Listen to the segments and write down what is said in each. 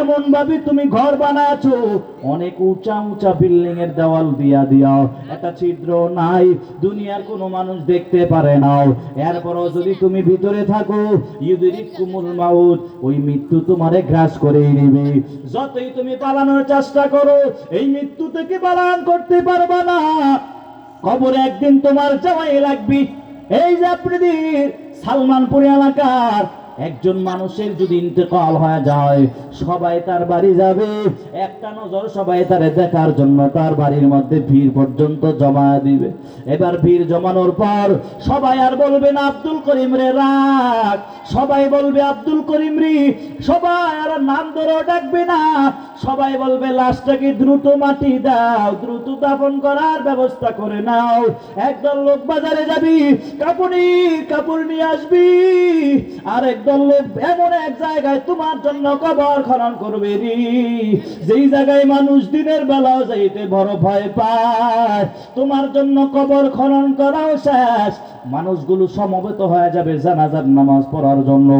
এমন ভাবে তুমি ঘর বানাছো, অনেক উঁচা উঁচা বিল্ডিং এর দেওয়াল দিয়া দিয়াও। একটা ছিদ্র নাই, দুনিয়ার কোনো মানুষ দেখতে পারে নাও এরপরও যদি তুমি ভিতরে থাকো ইউদিরিক কুমুল মাউত, ওই মৃত্যু তোমারে গ্রাস করেই নেবে যতই তুমি পালানোর চেষ্টা করো, এই মৃত্যু থেকে পালান করতে পারবা না। কবরে একদিন তোমার যাওয়াই লাগবে। এই যে আপনাদের সালমানপুর এলাকার একজন মানুষের যদি ইন্তেকাল হয়ে যায়, সবাই তার বাড়ি যাবে। একটা নজর সবাই তারে দেখার জন্য তার বাড়ির মধ্যে ভিড় পর্যন্ত জমা দিবে। এবার ভিড় জমানোর পর সবাই আর বলবে না, আব্দুল করিম রে রাখ সবাই বলবে, আব্দুল করিম রে। সবাই আর নাম ধরেও ডাকবে না। সবাই বলবে, লাশটাকে দ্রুত মাটি দাও, দ্রুত দাফন করার ব্যবস্থা করে নাও। একদল লোক বাজারে যাবি, কাপড়ি কাপড় নিয়ে আসবি। আর একদল লোক এমন এক জায়গায় তোমার জন্য কবর খনন করবে রি। যেই জায়গায় মানুষ দিনের বেলাও যাইতে বড় ভয় পায়, তোমার জন্য কবর খনন করাও শেষ। মানুষগুলো সমবেত হয়ে যাবে জানাজার নামাজ পড়ার জন্য।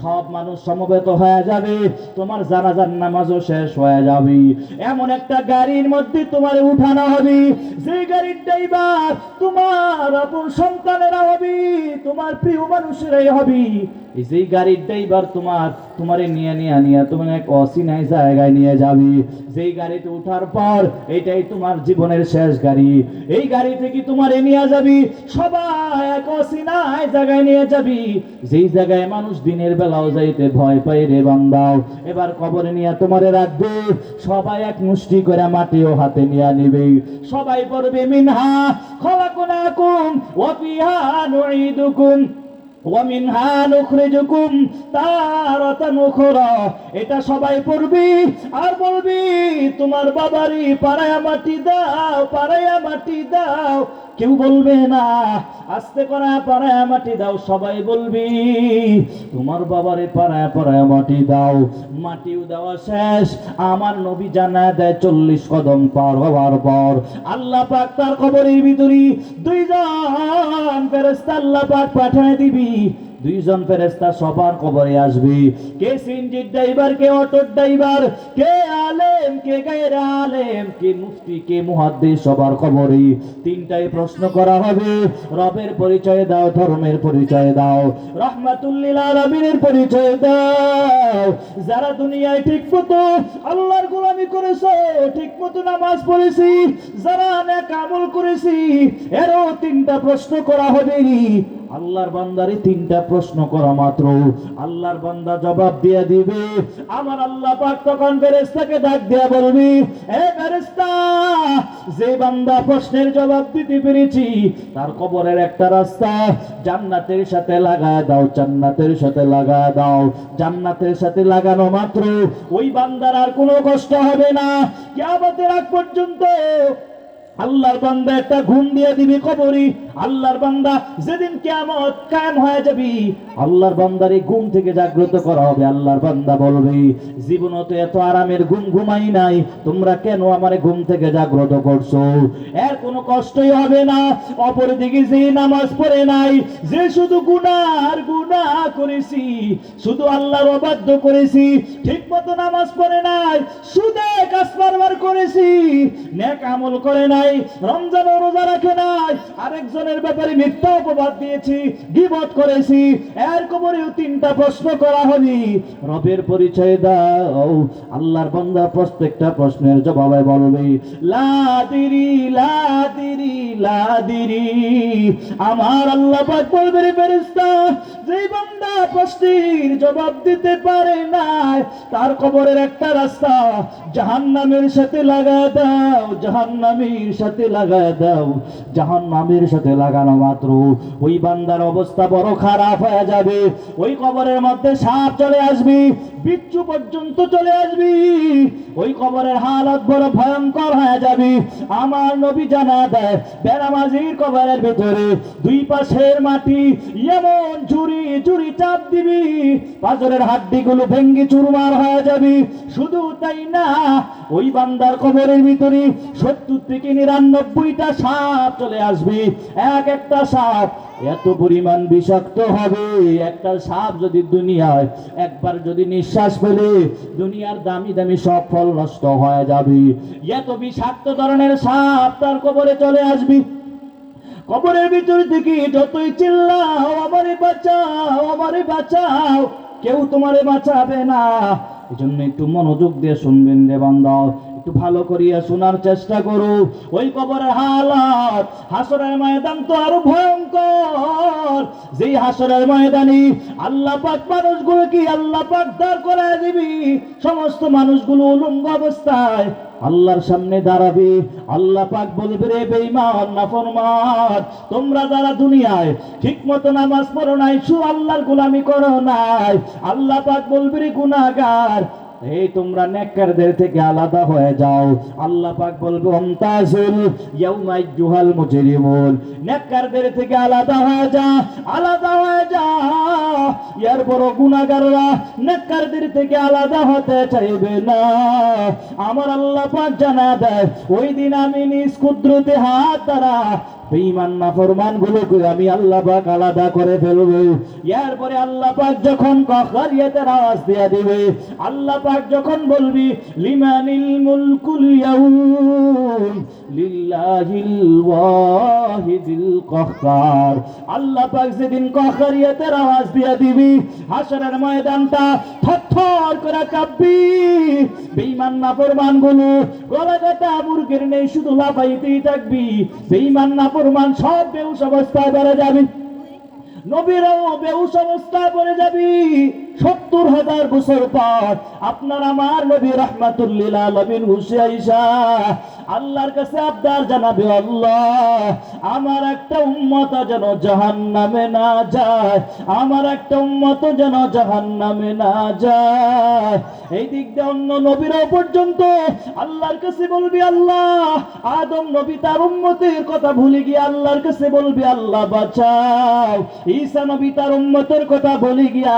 সব মানুষ সমবেত হয়ে যাবে, তোমার জানাজার নামাজও শেষ হয়ে যাবে। এমন একটা গাড়ির মধ্যে তোমার উঠানো হবে যে গাড়ির ড্রাইভার তোমার আপন সন্তানেরা হবে, তোমার প্রিয় মানুষেরাই হবে। এই যেই ড্রাইভার তোমার, তোমারে নিয়ে নিয়ে নিয়ে তোমার এক অসিনাই জায়গায় নিয়ে যাবে। যেই গাড়িতে ওঠার পর এটাই তোমার জীবনের শেষ গাড়ি। এই গাড়ি থেকে তোমারে নিয়ে যাবি? সবাই এক অসিনাই জায়গায় নিয়ে যাবি। যেই জায়গায় মানুষ দিনের বেলাও যাইতে ভয় পাই রে বান্দাও, এবার কবরে নিয়ে তোমারে রাখবে। সবাই এক মুষ্টি করে মাটিও হাতে নিয়ে নিবে। সবাই পড়বে মিনহা খলাকুনাকুম ওয়া ফিহা নুঈদুকুম। এটা সবাই পড়বি আর বলবি, তোমার বাবারি পাড়ায়া মাটি দাও, পাড়ায়া মাটি দাও। কেউ বলবে না, আস্তে করা পাড়ায়া মাটি দাও। সবাই বলবি, তোমার বাবারে পাড়ায়, পাড়ায়া মাটি দাও। মাটিও দেওয়া শেষ। আমার নবী জানা দেয় চল্লিশ কদম পার হওয়ার পর। আল্লাহ পাক তার কবরের ভিতরে দুইজন ফেরেস্তা আল্লাহ পাক পাঠায় দিবি। দুইজন ফেরেস্তা সবার কবরে আসবে। কে সিনজির ড্রাইভার, কে অটোর ড্রাইভার, কে আলেম, কে গায়ের আলেম, কে মুফতি, কে মুহাদ্দিস, সবার কবরে তিনটাই প্রশ্ন করা হবে। রবের পরিচয় দাও, ধর্মের পরিচয় দাও, রহমাতুল্লিল আলামিনের পরিচয় দাও। যারা দুনিয়ায় ঠিক মতো আল্লাহর গোলামি করেছ, ঠিক মতো নামাজ পড়েছি, যারা নেক আমল করেছি, এরও তিনটা প্রশ্ন করা হবে আল্লাহর বান্দারে তিনটা প্রশ্ন করা মাত্র। আল্লাহর বান্দা জবাব দিয়ে দিবে, আমার আল্লাহ পাক তখন ফেরেশতাকে ডাক দিয়া বলবি, এ ফেরেশতা, যে বান্দা প্রশ্নের জবাব দিতে পেরেছি, তার কবরের একটা রাস্তা জান্নাতের সাথে লাগায় দাও, জান্নাতের সাথে লাগায় দাও, জান্নাতের সাথে লাগানো মাত্র। ওই বান্দার আর কোনো কষ্ট হবে না। কিয়ামতের আগ পর্যন্ত আল্লাহর বান্দা একটা ঘুম দিয়ে দিবি কবরি আল্লাহর বান্দা যেদিন কিয়ামত কায়েম হয়ে যাবি, আল্লাহর বান্দার এই ঘুম থেকে জাগ্রত করা হবে, আল্লাহর বান্দা বলবে, জীবনে তো এত আরামের ঘুম ঘুমাই নাই, তোমরা কেন আমারে ঘুম থেকে জাগ্রত করছ? এর কোনো কষ্টই হবে না। অপরদিকে যে নামাজ পড়ে নাই, যে শুধু গুনার গুনাহ করেছি, শুধু আল্লাহর অবাধ্য করেছি ঠিক মতো নামাজ পড়ে নাই, সুদে কাজ করেছি, নেক আমল করে নাই রমজান ও রোজা রাখে নাই, আরেকজনের ব্যাপারে মিথ্যা অপবাদ দিয়েছি, গিবত করেছি, এর কবরেও তিনটা প্রশ্ন করা হবে রবের পরিচয় দাও, আল্লাহর বান্দা প্রত্যেকটা প্রশ্নের জবাবে বলবে, লাদিরি লাদিরি লাদিরি। আমার আল্লাহ পাক বলবে রে ফেরেশতা যেই বান্দা প্রশ্নের জবাব দিতে পারে না তার কবরের একটা রাস্তা জাহান্নামের সাথে লাগা দাও, জাহান্নামের সাথে লাগায় দাও। জাহান নামের সাথে লাগানো মাত্র। ওই বান্দার অবস্থা বড় খারাপ হয়ে যাবে। ওই কবরের মধ্যে সাপ চলে আসবি, বিচ্ছু পর্যন্ত চলে আসবি। ওই কবরের হালত বড় ভয়ঙ্কর হয়ে যাবে। আমার নবী জানা দেয়, বেনামাজির কবরের ভিতরে দুই পাশের মাটি এমন চুরি চুরি চাপ দিবি পাজরের হাড্ডিগুলো ভেঙ্গি চুরমার হয়ে যাবে। শুধু তাই না ওই বান্দার কবরের ভিতরে সত্তর থেকে নিরানব্বইটা সাপ চলে আসবে। এক একটা সাপ এত পরিমাণ বিষাক্ত হবে। একটা সাপ যদি দুনিয়ায় একবার যদি নিঃশ্বাস ফেলে, দুনিয়ার দামি দামি সব ফল নষ্ট হয়ে যাবে। এত বিষাক্ত ধরনের সাপ তার কবরে চলে আসবি। কবরের ভিতর থেকে যতই চিল্লাও, আমারে বাঁচাও আমারে বাঁচাও, কেউ তোমারে বাঁচাবে না। এই জন্য একটু মনোযোগ দিয়ে শুনবেন রে বান্দাও। একটু ভালো করিয়া শোনার চেষ্টা করো। ওই কবরের হালাত হাসরের ময়দান তো আরও ভয়ঙ্কর। যেই হাসরের ময়দানি আল্লাহ পাক মানুষগুলো কি আল্লাহ পাক দাঁড় করে দিবি, সমস্ত মানুষগুলো উলঙ্গ অবস্থায় আল্লাহর সামনে দাঁড়াবে। আল্লাহ পাক বলবে, রে বেঈমান, নাফরমান, তোমরা যারা দুনিয়ায় ঠিকমতো নামাজ পড়ো নাই, সু আল্লাহর গোলামি করো নাই। আল্লাহ পাক বলবে, রে গুনাহগার এই তোমরা নেককারদের থেকে আলাদা হয়ে যাও। আল্লাহ পাক বলবে অমতাজুল ইয়াউমাই জুহাল মুজরিমুন। নেককারদের থেকে আলাদা হয়ে যা, আলাদা হয়ে যা। এর বড় গুনাহগাররা নেককারদের থেকে আলাদা হতে চাইবে না। আমার আল্লাহ পাক জানা দেয়, ওই দিন আমি নিজ কুদরতে হাত দ্বারা বেঈমান নাফরমান গুলোকে আমি আল্লাহ পাক আলাদা করে ফেলব। এরপরে আল্লাহ পাক যখন কখরিয়াতের আওয়াজ দিয়া দিবে, আল্লাহ পাক যখন বলবি, লিমানিল মুলকুল ইয়াউম, লিল্লাহিল ওয়াহিদিল কহ্হার আল্লাহ পাক যেদিন কখরিয়াতের আওয়াজ দিয়া দিবি, হাসরের ময়দানটা থরথর করে কাঁপবি। বেঈমান নাফরমানগুলো গলা কাটা মুরগির নেই, শুধু লাফাইতেই থাকবি। বেঈমান নাফরমান সব বেউস অবস্থায় বেড়ে যাবি। নবীরাও বেউস অবস্থায় পড়ে যাবি। সত্তর হাজার বছর পর আপনার আমার নবী আল্লাহর কাছে আবদার জানাবে, আল্লাহ, আমার একটা উম্মত যেন জাহান নামে না যায়, আমার একটা উম্মত যেন জাহান নামে না যায়। এই দিক দিয়ে অন্য নবীরাও পর্যন্ত আল্লাহর কাছে বলবি, আল্লাহ, আদম নবী তার উম্মতের কথা ভুলে গিয়ে আল্লাহর কাছে বলবি, আল্লাহ বাঁচাও। ঈসা নবী তার উম্মতের কথা বলে গিয়া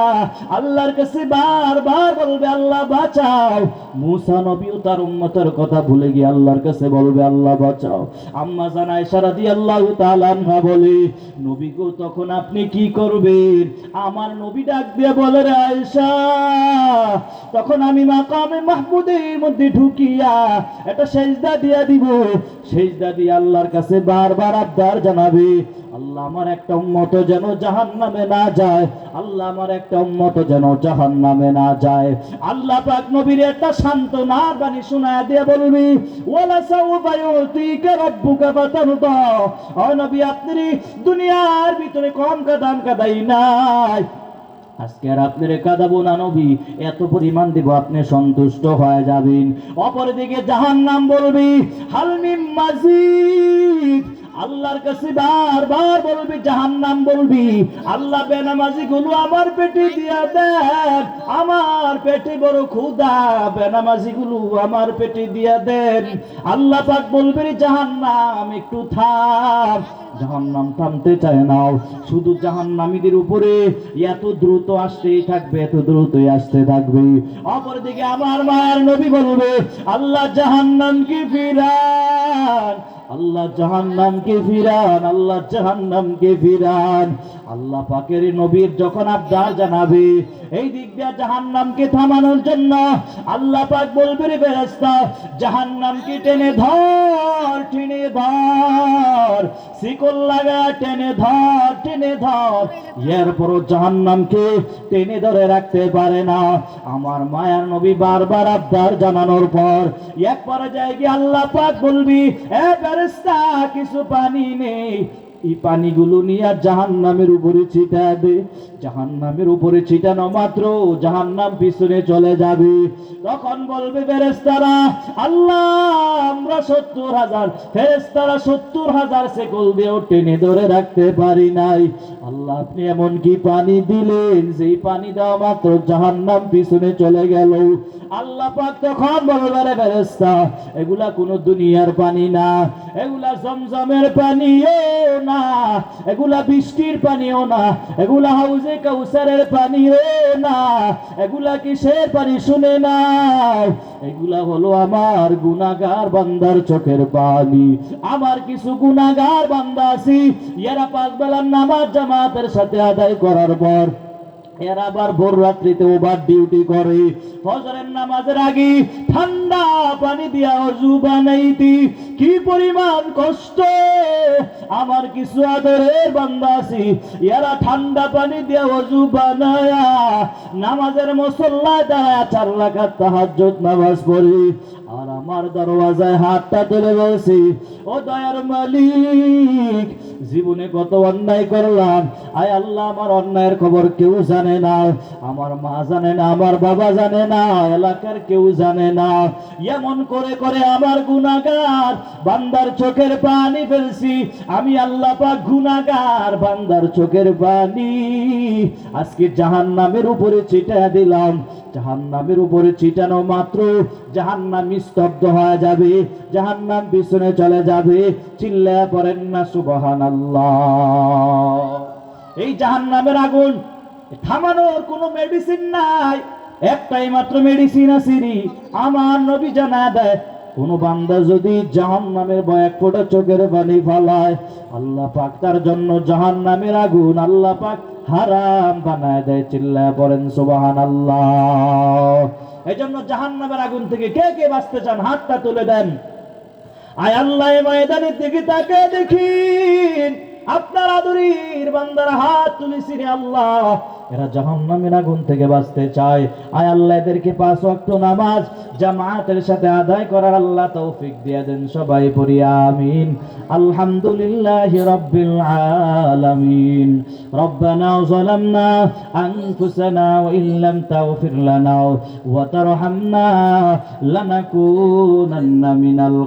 আল্লাহর কাছে বারবার বলবে, আল্লাহ বাঁচাও। মুসা নবীও তার উম্মতের কথা ভুলে গিয়ে আল্লাহর কাছে বলবে, আল্লাহ বাঁচাও। আম্মা জানায় সারা দিয়ে আল্লাহ তাআলা বলে, নবী গো, তখন আপনি কি করবেন? আমার নবী ডাক দিয়ে বলে, রে আয়েশা, তখন আমি মাকামে মাহমুদের মধ্যে ঢুকিয়া একটা সেজদা দিয়া দিব। সেজদা দিয়ে আল্লাহর কাছে বারবার আবদার জানাবে। আল্লাহ আমার একটা উম্মত যেন জাহান নামে না যায়। আল্লাহ আমার একটা উম্মত যেন জাহান নামে না যায়। আল্লাহ পাক নবীর একটা শান্ত না বাণী শোনায় দিয়ে বলবি, ওয়ালা সাউফা ইউতিকা রাব্বুকা ফাতারদা। ও নবী, আপনি দুনিয়ার ভিতরে কম কাদাম কাদাই নাই। আজকে আর আপনারে কাঁদাবো না নবী, এত পরিমাণ দিব আপনি সন্তুষ্ট হয়ে যাবেন। অপরদিকে জাহান নাম বলবি হালমিম মাজিদ। আল্লাহর কাছে বারবার বলবি, জাহান্নাম বলবি। আল্লাহ বেনামাজি গুলো আমার পেটে দিয়া দেন। আমার পেটে বড় ক্ষুদা বেনামাজি গুলো আমার পেটে দিয়া দেন। আল্লাহ পাক বলবে রে জাহান্নাম, একটু থাম। জাহান্নাম থামতে চায় না। শুধু জাহান্নামীদের উপরে এত দ্রুত আসতেই থাকবে, এত দ্রুতই আসতে থাকবে। অপরদিকে আমার মায়ের নবী বলবে, আল্লাহ জাহান্নামকে ফিরান। আল্লাহ জাহান্নামকে ফিরান, আল্লাহ জাহান্নামকে ফিরান। আল্লাহ পাকের নবীর যখন আবদার জানাবে, এই দিক দিয়ে জাহান্নামকে থামানোর জন্য আল্লাহ পাক বলবে, রে ফেরেশতা, জাহান্নামকে টেনে ধর টেনে ধর। শিকল লাগা টেনে ধর টেনে ধর। এরপরও জাহান্নামকে টেনে ধরে রাখতে পারে না। আমার মায়ার নবী বারবার আবদার জানানোর পর এক পর্যায়ে গিয়ে আল্লাহ পাক বলবি, এ ফেরেশতা কিছু পানি নেই। এই পানিগুলো নিয়ে জাহান নামের উপরে ছিটা দে জাহান নামের উপরে ছিটানো মাত্র জাহান নাম পিছনে চলে যাবে। তখন বলবে ফেরেস্তারা আল্লাহ, আমরা সত্তর হাজার। ফেরেস্তারা সত্তর হাজার সেকল দিয়েও টেনে ধরে রাখতে পারি নাই। আল্লাহ, আপনি এমন কি পানি দিলেন? সেই পানি দেওয়া মাত্র জাহান নাম পিছনে চলে গেল। আল্লাহ পাক তখন বলবে রে ফেরেস্তা এগুলা কোনো দুনিয়ার পানি না। এগুলা জমজমের পানিও না এগুলা বৃষ্টির পানিও না। এগুলা হাউজে কাউসারের পানিও না। এগুলা কিসের পানি শুনে না এগুলা হলো আমার গুনাগার বান্দার চোখের পানি। আমার কিছু গুনাগার বান্দা আছি, এরা পাঁচ বেলার নামাজ জামাতের সাথে আদায় করার পর। এরা আবার ভোর রাত্রিতে ওভার ডিউটি করে। ফজরের নামাজের আগে ঠান্ডা পানি দিয়া অজু বানাইতি কি পরিমাণ কষ্ট? আমার কিছু আদরের বান্দা আছি, এরা ঠান্ডা পানি দিয়া অজু বানায়া নামাজের মসল্লায় দাঁড়ায় চার লাখার তাহাজ্জুদ নামাজ পড়ি। আর আমার দরওয়াজায় হাতটা তুলে বলছি, ও দয়ার মালিক, জীবনে কত অন্যায় করলাম। আয় আল্লাহ, আমার অন্যায়ের খবর কেউ জানে না। আমার মা জানে না, আমার বাবা জানে না, এলাকার কেউ জানে না। এমন করে করে আমার গুনাগার বান্দার চোখের পানি ফেলছি। আমি আল্লাহ পাক গুনাগার বান্দার চোখের পানি আজকে জাহান নামের উপরে ছিটা দিলাম। জাহান্নামের উপরে ছিটানো মাত্র, জাহান্নাম স্তব্ধ হয়ে যাবে, জাহান্নাম পিছনে চলে যাবে চিল্লা পড়েন না সুবহান এই জাহান্নামের আগুন, থামানোর কোনো মেডিসিন নাই, একটাই মাত্র মেডিসিন আছে। আমার নবী জানা দেয় কোন বান্দা যদি জাহান নামের এক ফোটা চোখের পানি ফালায়, আল্লাহ পাক তার জন্য জাহান নামের আগুন আল্লাহ পাক হারাম বানায় দেয় চিল্লা পড়েন সুবাহান আল্লাহ এই জন্য জাহান নামের আগুন থেকে কে কে বাঁচতে চান, হাতটা তুলে দেন। আয় আল্লাহ ময়দানের দিকে তাকে দেখিন আপনার আদুরির বান্দার হাত তুলেছি রে আল্লাহ। এরা জাহান্নামের আগুন থেকে বাঁচতে চায়। আয় আল্লাহ, এদেরকে পাঁচ ওয়াক্ত নামাজ জামাতের সাথে আদায় করার আল্লাহ তৌফিক দিয়ে দেন সবাই পড়ি, আমিন। আলহামদুলিল্লাহি রাব্বিল আলামিন। রব্বানা যালামনা আনফুসানা ওয়া ইন তাগফির লানা ওয়া তারহামনা লানাকুনান্না মিনাল